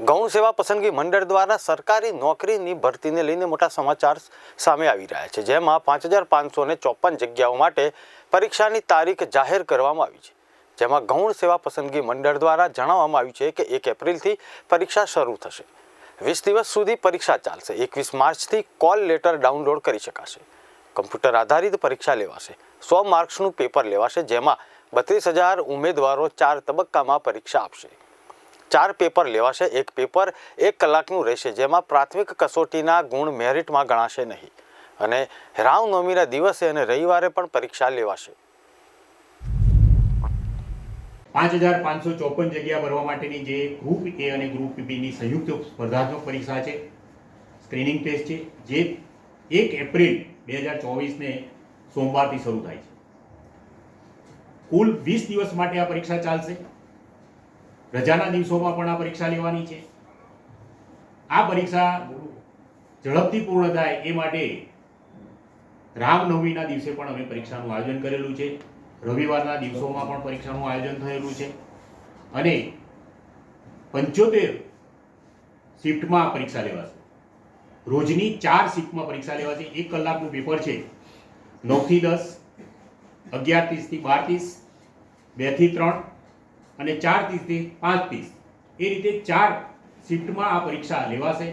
ગૌણ સેવા પસંદગી મંડળ દ્વારા સરકારી નોકરીની ભરતીને લઈને મોટા સમાચાર સામે આવી રહ્યા છે, જેમાં પાંચ હજાર પાંચસો ચોપન જગ્યાઓ માટે પરીક્ષાની તારીખ જાહેર કરવામાં આવી છે. જેમાં ગૌણ સેવા પસંદગી મંડળ દ્વારા જણાવવામાં આવ્યું છે કે એક એપ્રિલથી પરીક્ષા શરૂ થશે. વીસ દિવસ સુધી પરીક્ષા ચાલશે. એકવીસ માર્ચથી કોલ લેટર ડાઉનલોડ કરી શકાશે. કમ્પ્યુટર આધારિત પરીક્ષા લેવાશે. સો માર્ક્સનું પેપર લેવાશે, જેમાં બત્રીસ હજાર ઉમેદવારો ચાર તબક્કામાં પરીક્ષા આપશે. ચાર પેપર લેવાશે, એક પેપર એક કલાકનું રહેશે, જેમાં પ્રાથમિક કસોટીના ગુણ મેરિટમાં ગણાશે નહીં. અને રામનવમીના દિવસે અને રવિવારે પણ પરીક્ષા લેવાશે. પાંચ હજાર પાંચસો ચોપન જગ્યા ભરવા માટેની જે ગ્રુપ એ અને ગ્રુપ બીની સંયુક્ત સ્પર્ધાત્મક પરીક્ષા છે સ્ક્રીનિંગ ટેસ્ટ છે, જે એક એપ્રિલ બે હજાર ચોવીસને સોમવારથી શરૂ થાય છે. કુલ વીસ દિવસ માટે આ પરીક્ષા ચાલશે. રજાના દિવસોમાં પણ આ પરીક્ષા લેવાની છે. આ પરીક્ષા ઝડપથી પૂર્ણ થાય એ માટે રામનવમીના દિવસે પણ અમે પરીક્ષાનું આયોજન કરેલું છે. રવિવારના દિવસોમાં પણ પરીક્ષાનું આયોજન થયેલું છે. અને પંચોતેર શિફ્ટમાં પરીક્ષા લેવાશે. રોજની ચાર શિફ્ટમાં પરીક્ષા લેવાશે. એક કલાકનું પેપર છે. નવથી દસ, અગિયાર ત્રીસથી બાર ત્રીસ, બેથી ત્રણ અને ચાર ત્રીસથી પાંચ ત્રીસ એ રીતે ચાર શિફ્ટમાં આ પરીક્ષા લેવાશે.